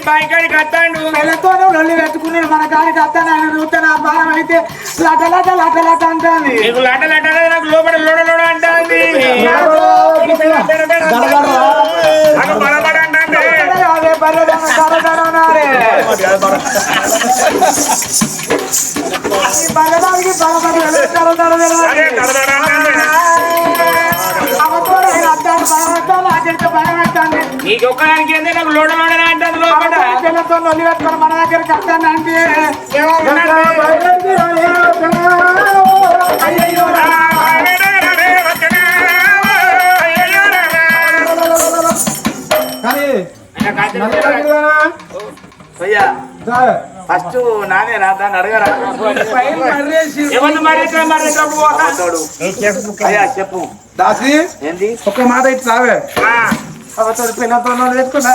తేలరాదు ఇంటికాడ లొల్లి పెట్టుకొని బాయి కాడికి వస్తాడు. పిల్లతో నొల్లి పెట్టుకున్నాడు మన కాడికి అత్తాను ఆయన చూస్తే నా భారం అయితే లట లట లట లట అంటుంది. నీకు లాట లాట నాకు లోపల లోడ లోడ అంటాంది. నాకు బలబడ అంటాంది. అదే బర్రెదనారే బర్రెదానికి బలబడి నీకు ఒక్కడానికి ఏంది నాకు లోడ లోడ అంటాంది లోపల? నొల్లి పెట్టుకొని మన అంటే అయ్యో అయ్యా ఫస్ట్ దాన్ని అడగరా? చెప్పు దాసి ఒక్క మాట ఇటు సావే ఆ, అవతోడు పిల్లతో పెట్టుకొని నా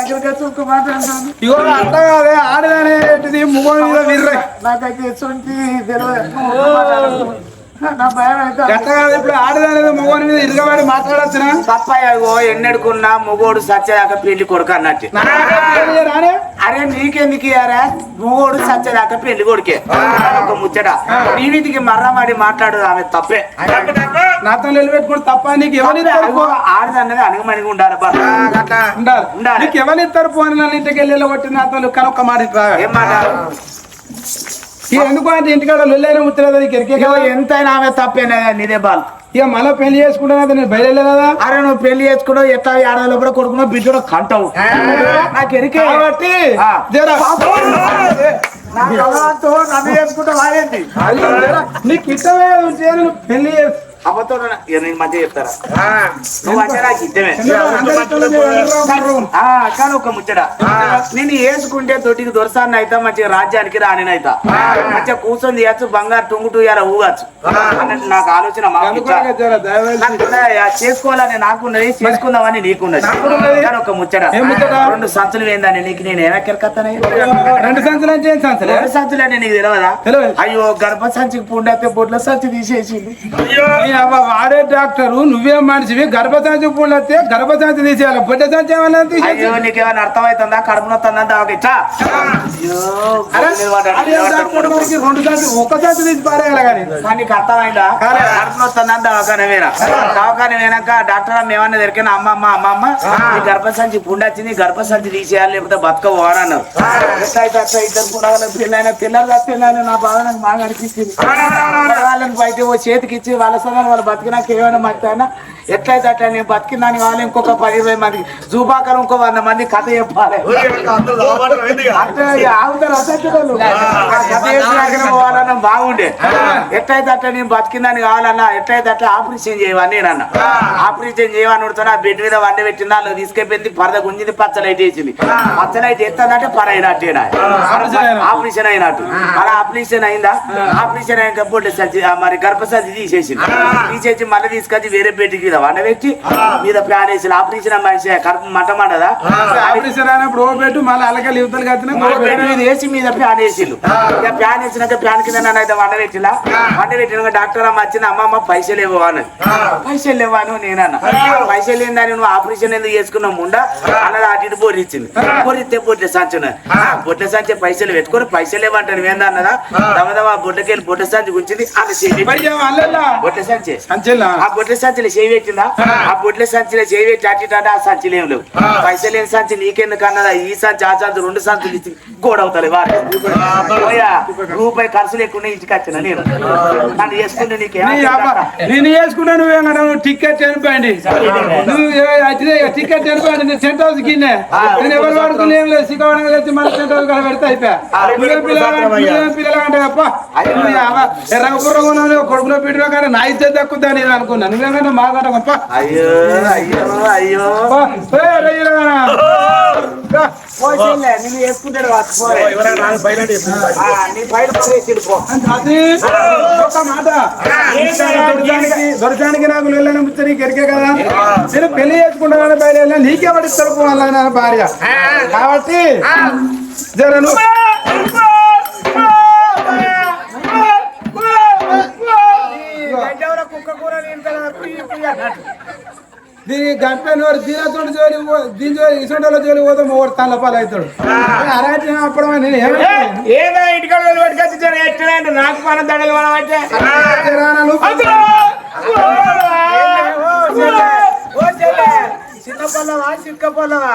ఇగో అట్లా కాదే మీద విర్రే నాకైతే ఎటువంటి ఇప్పుడు ఆడదనేది ముగం మీద ఇరగబడి మాట్లాడచ్చునా? తప్పయ్యో ఎన్నెడుకున్నా మొగోడు సత్యదాకా పెళ్ళి కొడుకు అన్నట్టు. అరే నీకెందుకు ఇయ్యారా? మొగోడు సత్యదాకా పెళ్ళి కొడుకే. ఒక ముచ్చట. నీ వీటికి మర్రమాడి మాట్లాడు ఆమె తప్పే. నాతో నిలబెట్టుకుని తప్ప? నీకు పో ఆడదన్నది అణగమణిగి ఉండాలి. ఉండాలి. నీకు ఎవరిస్తారు పోని నన్ను ఇంటికి వెళ్ళి కొట్టి నాతో కానీ ఒక్క మాట ఏం మాట ఎందుకు అంటే ఇంటికాడ లొల్లైన ఇగో కదా ఎంతైనా ఆమె తప్పేనా నీదే బాల్. ఇక మళ్ళీ పెళ్ళి చేసుకుంటాను కదా నేను బయలుదేరే కదా? అరే నువ్వు పెళ్ళి చేసుకున్నావు ఎట్లా ఏడాదిలో కూడా కొడుకున్నావు బిడ్డడు కంటావు. నాకు ఎరికే కాబట్టి నన్ను చేసుకుంటే వాడేంటి? నీకు ఇష్టమే పెళ్ళి నేను మధ్య చెప్తారా? నువ్వు అంటే నాకు ఇద్దమే నేను వెళ్ళిపోతాను. ఆ, కానీ ఒక ముచ్చట. నేను వేసుకుంటే తొట్టికి దొరసాన్ని అయితే మంచిగా రాజ్యానికి రానినైతా మంచిగా కూర్చొని చేయచ్చు బంగారు టుంగుటూ ఇలా ఊగచ్చు. అన్నట్టు నాకు ఆలోచన చేసుకోవాలని నాకున్నది చేసుకుందామని నీకున్నది. నాకున్నది. కానీ ఒక ముచ్చట? రెండు సంచులు ఏందని నీకు నేను ఏమెక్కడికత్తానే రెండు సంచులు అంటే ఏం సంచులే? రెండు సంచులు అని నీకు తెలియదా. అయ్యో గర్భ సంచికి పుండైతే బొడ్ల సంచి తీసేసింది. అవ్వ వాడే డాక్టరు నువ్వేం మనిషివి గర్భశాంతి పూలు వస్తే గర్భశాంతి తీసేయాలి. పొట్ట సంచి ఏమన్నా తీసేసి అయ్యో నీకేమైనా అర్థమవుతుందా? కడుపు నొత్తుందా రెండు సంచి తీసి పారేయాలి కానీ. నీకు అర్థమైందా? కడుపు నొత్తుందా దవాఖాన వేరా. దవాఖాన వేనాక డాక్టర్ అమ్మ ఏమన్నా దొరికిన అమ్మ అమ్మ అమ్మ అమ్మ గర్భసంచి పుండొచ్చింది గర్భసంచి తీసేయాలి లేకపోతే బతక అయితే అట్లా ఇద్దరు కూడా పిల్లైన పిల్లలు తప్పిల్లని నా బాధ నాకు బాగా అనిపించింది వాళ్ళని బయట ఓ చేతికి ఇచ్చి వాళ్ళ సమయం వాళ్ళు బతికినాక ఏమైనా మర్చిపోయినా ఎట్లయితే అట్లా నేను బతికిందని కావాలి ఇంకొక పది ఇరవై మంది జూబాకర్ ఇంకో వంద మంది కథ చెప్పాలి. పోవాలన్నా బాగుండే. ఎట్లయితే అట్లా నేను బతికిందని కావాలన్నా ఎట్లయితే అట్లా ఆపరేషన్ చేయవని నేను అన్న. ఆపరేషన్ చేయమని ఉడుతున్నా బెడ్ మీద వంట పెట్టింది వాళ్ళు తీసుకెళ్ళింది పరద గుంజింది పచ్చలైట్ వేసింది. పచ్చలైట్ ఎత్తందంటే పర అయినట్టేనా ఆపరేషన్ అయినట్టు. అలా ఆపరేషన్ అయిందా? ఆపరేషన్ అయిన ఆ మరి గర్భసచ్చి తీసేసింది. తీసేసి మళ్ళీ తీసుకొచ్చి వేరే బెడ్కి మీద వండ పెట్టి మీద ప్యాన్ వేసి ఆపరేషన్ మనిషి కడుపు మంట మండదా ఆపరేషన్ అయినప్పుడు ఓ పెట్టు మళ్ళీ కత్తిన బెడ్ మీద వేసి మీద ప్యాన్ వేసిల్లు ఇక ప్యాన్ వేసినాక ప్యాన్ కింద నన్ను అయితే వండ పెట్టిలా వండ పెట్టినాక డాక్టర్ అమ్మ వచ్చిన అమ్మమ్మ పైసలు ఇవ్వు అన్నది పైసలు ఇవ్వను నేనన్న. పైసలు ఏందని నువ్వు ఆపరేషన్ ఎందుకు చేసుకున్నావు ముండా? అన్నది అటు ఇటు బొర్రి ఇచ్చింది బొర్రితే బొట్టె సంచున బొట్టె సంచి పైసలు పెట్టుకొని పైసలు ఇవ్వంటాను ఏందన్నదా? దమదమ బొట్టకెళ్ళి బొట్టె సంచి గుంచింది అల్లెల్లా? బొట్టె సంచి. ఆ సంచిలో చేయి పెట్టిందా ఆ బొట్ల సంచిలో చేయి పెట్టి ఆ సంచిలో ఏం లేవు. పైసలు లేని సంచి నీకెందుకు అన్నదా? ఈ సంచి ఆ సంచి రెండు సంచులు ఇచ్చి గోడవుతాయి వారు పోయా రూపాయి ఖర్చు లేకుండా ఇంటికి వచ్చిన నేను. నన్ను చేసుకుంటే నీకేం నేను నువ్వేమన్నా టికెట్ చనిపోయింది. నువ్వు టికెట్ చనిపోయింది. నేను సెంట్ హౌస్ కిన్నే నేను ఎవరు వాడుకుని ఏం లేదు. లేదు మళ్ళీ సెంట్ హౌస్ కాడ పెడితే అయిపోయా. పిల్లలు అంటే అప్ప ఎర్రగుర్రంగా కొడుకులో పెట్టినా కానీ నా ఇచ్చే దక్కుద్దా నేను అనుకున్నా. నువ్వేమన్నా మా గొప్ప అయ్యో అయ్యో వేసుకుంటాడు నీ పైన ఒక మాట. దొరకానికి నాకు వెళ్ళిన ముచ్చ నీకు ఎరికే కదా? నేను పెళ్ళి చేసుకుంటా కానీ బయట వెళ్ళినా నీకే పడిస్తారు పోవాలని నా భార్య? కాబట్టి జరను గడ్డెవరో కుక్క కూర తింటాడు, కుయ్యి కుయ్యి అన్నట్టు. దీని గంట నోరు దీనతోటి జోలి దీని జోలి ఇసొంటోళ్ళ జోలి పోతే మూడు తల్లపాలు అవుతాడు అరాటి అప్పుడు ఏదో ఇంటికాడ పట్టుకొచ్చి నాకు మన దండలు మనం అంటే ఓ చెల్లె పొలవా చిక్క పొలవా?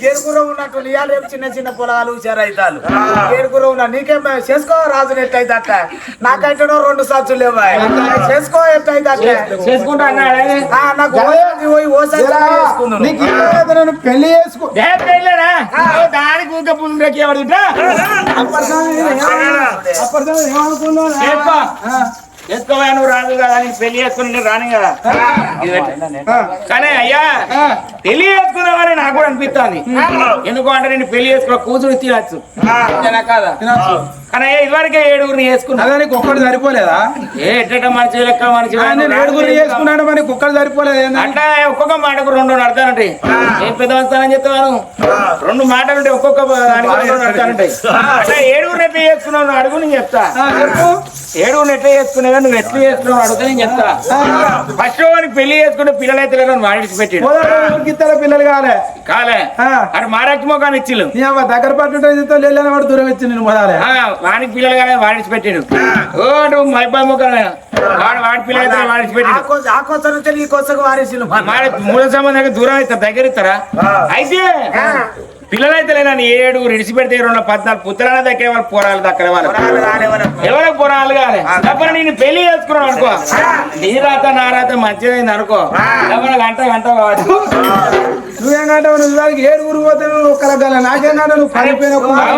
గేరుకుర ఉన్నట్టు ఇవాళ రేపు చిన్న చిన్న పొలాలు హుషారైతాలు గేరుకుర ఉన్నా నీకేం చేసుకో రాజు ఎట్టయితే అట్ట. నాకైతే రెండు సార్లు లేవా చేసుకో ఎట్టయితే అట్ట. చేసుకుంటా నాకు పోయి పెళ్ళి చేసుకో. ఏ పెళ్ళాడా దానికి ఊక పుండ్రకి ఎవడుంటా అప్పటిదాకా ఏమనుకున్నావు చేసుకో చేసుకోవా నువ్వు రాదు కదా నీకు పెళ్ళి చేసుకుని రాను కదా. కానీ అయ్యా పెళ్ళి చేసుకున్నావని నాకు కూడా అనిపిస్తుంది. ఎందుకు అంటే నేను పెళ్ళి చేసుకున్న కూతురు తినచ్చు. కాదా? కానీ ఇదివరకే ఏడుగురిని చేసుకున్నా అదే నీకు ఒక్కటి సరిపోలేదా? ఏ ఎట్ట మనిషి లెక్క మనిషి ఆయన ఏడుగురు చేసుకున్నాడు మరి? కుక్కలు సరిపోలేదు అట్లా ఒక్కొక్క మాటకు రెండు అర్థాలుంటాయి ఏం పెద్ద వస్తానని చెప్తాను. రెండు మాటలు ఉంటాయి ఒక్కొక్క దానికి రెండు అర్థాలుంటాయి అట్లా ఏడుగురు ఎట్లా చేసుకున్నావు? అడుగు నేను చెప్తా. ఆ, చెప్పు. ఏడుగురు ఎట్లా చేసుకున్నావు? నువ్వు ఎట్లా చేసుకున్నావు? అడుగుతా నేను చెప్తా. ఫస్ట్ వానికి పెళ్ళి చేసుకుంటే పిల్లలు అయితే లేదని వాడికి మొదటి ఇద్దరు పిల్లలు కాలే. కాలే. అటు మారాకి మొఖాన్ని ఇచ్చిల్లు దగ్గర పట్టు వాడు దూరం ఇచ్చి నేను మొదలే. వానికి పిల్లలు కానీ వాడికి పెట్టాడు ఓ నువ్వు మొఖం వాడు వాడి పిల్లలు అయితే వాడికి ఆ పెట్టాడు కోస కోస ఈ కోసకు వారేసిల్లు మరి మూడు సంబంధంగా దూరం అవుతారు దగ్గర ఇస్తారా? అయితే పిల్లలైతే లేదని ఏడు ఇడిచి పెడితే రెండు పద్నాలుగు పుత్రాల దక్కే వాళ్ళు పోరాలు దక్కలే వాళ్ళు. ఎవరికి పోరాలు కాలే? తప్పని నేను పెళ్ళి చేసుకున్నాను అనుకో. నీ రాత నా రాత మంచిదైంది అనుకో. గంట గంట కావచ్చు. నువ్వేం కంటావు? నువ్వు దానికి ఏడుగురు పోతే నువ్వు ఒక్కల గల నాకేం కంటావు? నువ్వు పడిపోయిన ఒక్క మాట.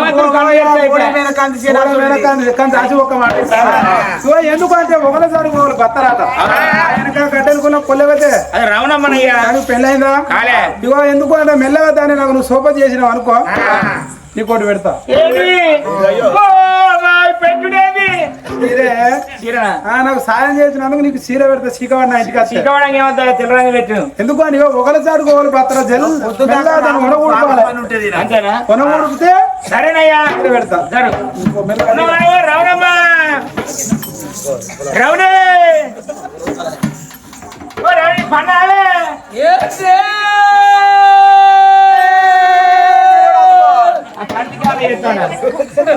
సో ఎందుకంటే ఒకటేసారి పోవాలి బత్తరాట వెనక కట్టెలుకున్న కొల్లవతే అది రమణమ్మనయ్యా. నాకు పెళ్ళైందా? కాలే. ఇగో ఎందుకు అంటే మెల్లగా దాన్ని నాకు నువ్వు సోప చేసినావు అనుకో? నీకోటి పెడతా. ఇదే నాకు సాయం చేసినందుకు నీకు చీర పెడతా చీకవాడి నా ఇంటికి వస్తే చీకవడానికి ఏమంతా తెల్లరంగు పెట్టు. ఎందుకు అని జల్. అంతేనా? కొనగొడితే సరేనయ్యా. పెడతా. రమణి పన్నాలే కంటి కాలు ఎత్తాడు.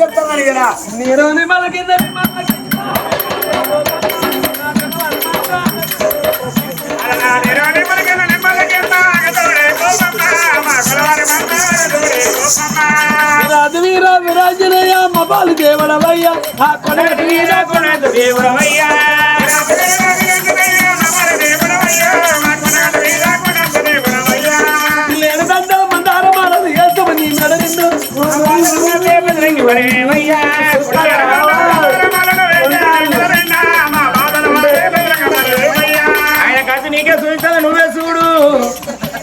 చెప్తాను కదా విరాజనయ్య మబాలు ఆ దేవుడవయ్యా. దేవుడికి ఆయన కథ నీకే చూపిస్తా నువ్వే చూడు.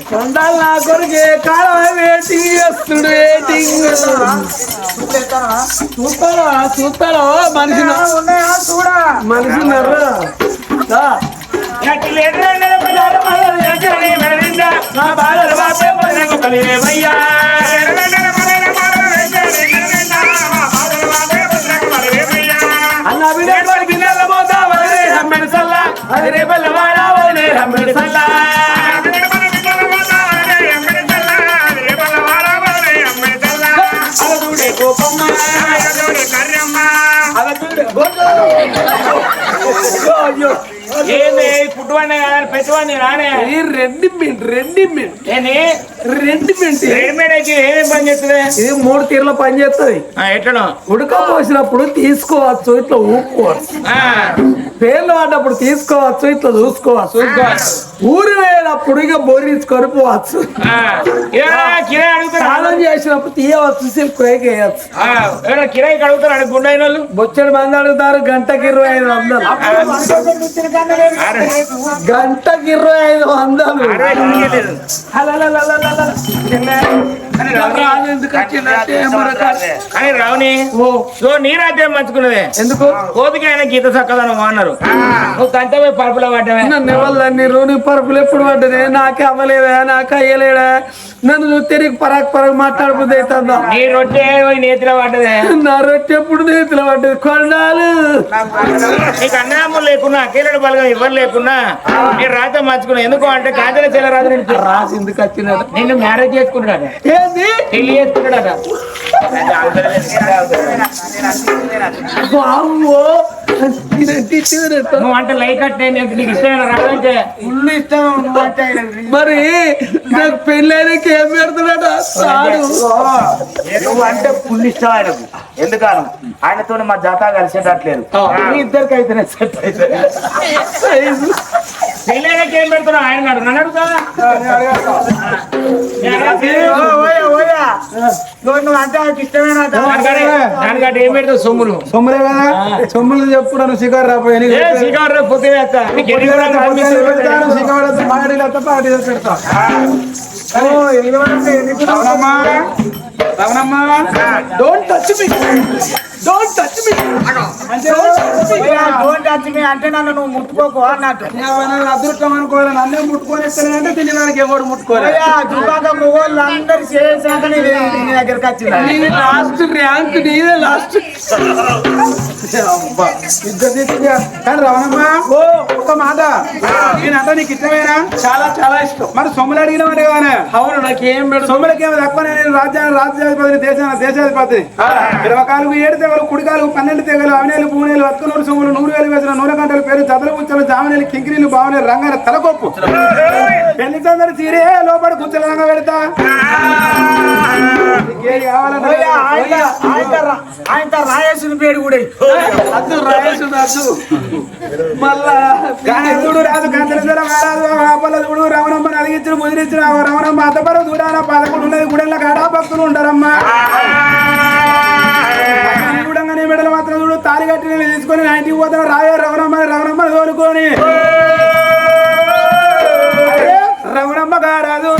కొండాలు నా కొరకే కాలం వెయిటింగ్ చేస్తుడు వెయిటింగ్ చూస్తారా చూస్తారా మనిషి చూడా మనిషి నా బాధలు బాపే సల్ల. అది రేపల్ల వాడ వదిలే హమ్మెడి ఏంది పుట్టువాడిని కాదు? పెట్టువాడిని రానే. ఈ రెండు మినిట్ రెండు మినిట్. ఏంది? రెండు మినిట్. రెడీమేడ్ అయితే ఏమేం పని చేస్తుంది? ఇది మూడు తీర్ల పని చేస్తుంది. ఎట్లనో? ఉడకపోసినప్పుడు తీసుకోవచ్చు ఇట్లా ఊపుకోవచ్చు. పేర్లు పడ్డప్పుడు తీసుకోవచ్చు ఇట్లా చూసుకోవచ్చు. ఊరి వేయనప్పుడు ఇక బోరించుకొని పోవచ్చు చేసినప్పుడు తీయవచ్చు సిల్క్ రేక్ వేయచ్చు. గుండైన వాళ్ళు? బొచ్చడి మంది అడుగుతారు గంటకి ఇరవై ఐదు వందలు. గంటకి ఇరవై ఐదు వందలు. కానీ రావుని ఓ. సో నీ రాజ్యం మంచుకున్నదే ఎందుకు? కోతికి ఆయన గీత చక్కదనం అన్నారు. నువ్వు పరుపులో పడ్డమే నన్ను ఎవరిని రూని పరుపులు ఎప్పుడు పడ్డదే? నాకే అవ్వలేదా నాకు అయ్యలేడా నన్ను చూస్తే నీకు పరాక్ పరాక్ మాట్లాడబుద్ది అవుతుందా నీ రొట్టె పోయి నేతిలో పడ్డదే? నా రొట్టె ఎప్పుడు నేతిలో పడ్డది? కొండాలు నీకు అన్నదమ్ములు లేకున్నా అకేలడు బలగం ఎవరు లేకున్నా నీ రాత మంచుకున్నా ఎందుకు అంటే కాంచన చెల్లరాజు నిన్ను రాజు ఎందుకు వచ్చినది నిన్ను మ్యారేజ్ చేసుకున్నాడట. ఏంది? పెళ్ళి చేసుకున్నాడట? నువ్వు అంటే లైక్ అంటే నీకు ఇష్టమైన రాదంటే ఫుల్ ఇష్టం. మరి నాకు పెళ్ళైనకి ఏం పెడుతున్నాడా అంటే ఫుల్ ఇష్టం ఆయనకు ఎందుకను? ఆయనతో మా జాతా కలిసేటట్లేదు. ఇద్దరికి అయితేనే సెట్ అయితే పెళ్ళైనకి ఏం ఆయన నన్ను అంటే ఆయనకి ఇష్టమేనా దానికంటే ఏం పెడతావు సొమ్ములు? సొమ్ములే కదా. సొమ్ములు చెప్పుడు నువ్వు షికారు రాపోయి వస్తే పార్టీలు పెడతా. రమణమ్మా don't touch me don't touch me don't touch me అంటే నన్ను నువ్వు ముట్టుకోకు అన్నట్టు. అదృష్టం అనుకోవాలి. నన్నే ముట్టుకొని ఇస్తానంటే తిని వారికి ఎవరు ముట్టుకోలే ఓయ్, ఆ దుబాక మొగోళ్ళు అందరు చేసాక నీ నీ దగ్గరికి వచ్చింది? లాస్ట్ ర్యాంక్ నీదే లాస్ట్. కానీ రమణమ్మా ఓ ఒక మాట. నేనంటే నీకు ఇష్టమేనా? చాలా చాలా ఇష్టం. మరి సొమ్ములు అడిగిన మరి అవును నాకు ఏం సొమ్ములకి ఏమి తక్కువ నేను రాజ్యాంగ రాజ్యాధిపతిని దేశ దేశాధిపతిని. ఇరవై కాలుగు ఏడు తెగలు కుడి కాలుగు పన్నెండు తెగలు అవినేలు పూనేలు అత్కనూరు సొమ్ములు నూరు వేలు వేసిన నూనె గంటల పేరు చదల ముచ్చలు జామనేలు కింకిరీలు బావనేలు రంగాల తలకొప్పు. పెళ్ళి చందరి చీరే లోపల కుచ్చల రంగ పెడతా. ఆయన రాయేసిన పేరు కూడా అద్దు రాయేసు అద్దు. మళ్ళా గాని చూడు రాదు కంచర రాదు ఆపల చూడు రమణమ్మ అలిగించుడు ముదిరించుడు ఆ రమణమ్మ అద్దపర చూడాల పదకొండు ఉన్నది గుడెళ్ళ కాడ భక్తులు ఉంటారమ్మా చూడంగానే మెడలు మాత్రం చూడు తాలి కట్టి నేను తీసుకొని నా ఇంటికి పోతాను. రాయే రమణమ్మ రమణమ్మ తోలుకొని. అరే, రమణమ్మ గారాదు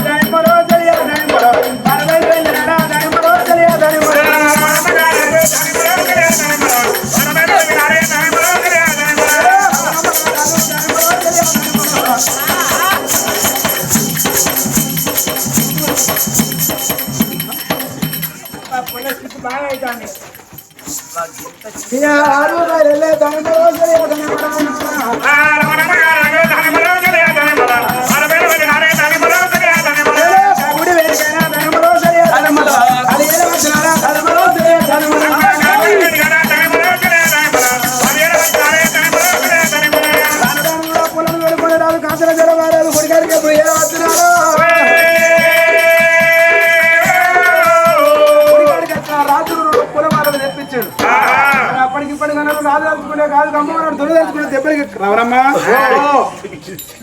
వెళ్ళే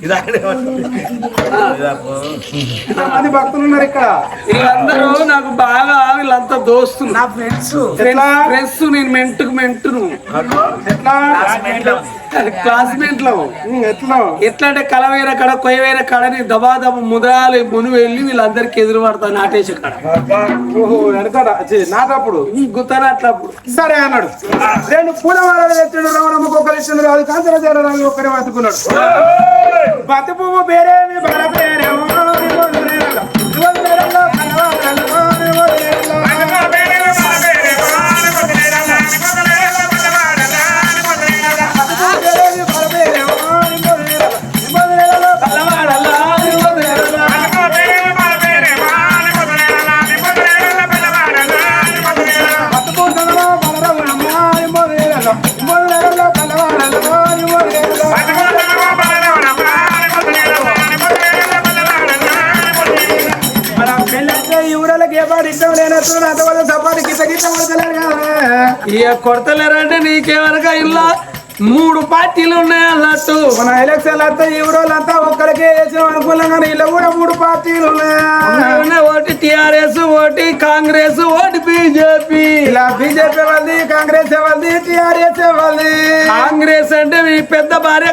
ഇതാണ് అది భక్తులు ఉన్నారు ఇక్కడ. వీళ్ళందరూ నాకు బాగా వీళ్ళంతా దోస్తులు. నా ఫ్రెండ్స్ ఎట్లా? ఫ్రెండ్స్ నేను మెంటుకు మెంటును. ఎట్లా? క్లాస్మేట్లో. ఉమ్, ఎట్లా? ఎట్లా అంటే కలవైన కడ కొయ్యవైన కడని దబా దబ ముదరాలు మును వెళ్ళి వీళ్ళందరికి ఎదురు పడతా నాటేసే కడ నాటప్పుడు. గుత్తారు అట్లా అప్పుడు సరే అన్నాడు. రెండు పూల వారాలు తెచ్చాడు రమణమ్మకు ఒకరు ఇచ్చాడు రాదు చేరడానికి ఒక్కరే బతుకున్నాడు బతి పువ్వు పేరేమి బల సపాటు గిట్ట గిట్ట పడతలేరు కదా ఇక కొడతలేరంటే నీకేమనక ఇలా మూడు పార్టీలు ఉన్నాయి అన్నట్టు మన ఎలక్షన్ అంతా ఈ ఊరోళ్ళంతా ఒక్కరికే వేసాం అనుకున్నాం కానీ ఇలా కూడా మూడు పార్టీలు ఉన్నాయి? ఉన్నాయి. ఒకటి టిఆర్ఎస్ ఒకటి కాంగ్రెస్ ఒకటి బీజేపీ. ఇలా బీజేపీ వాళ్ళది కాంగ్రెస్ వాళ్ళది టీఆర్ఎస్ వాళ్ళది. కాంగ్రెస్ అంటే మీ పెద్ద భార్య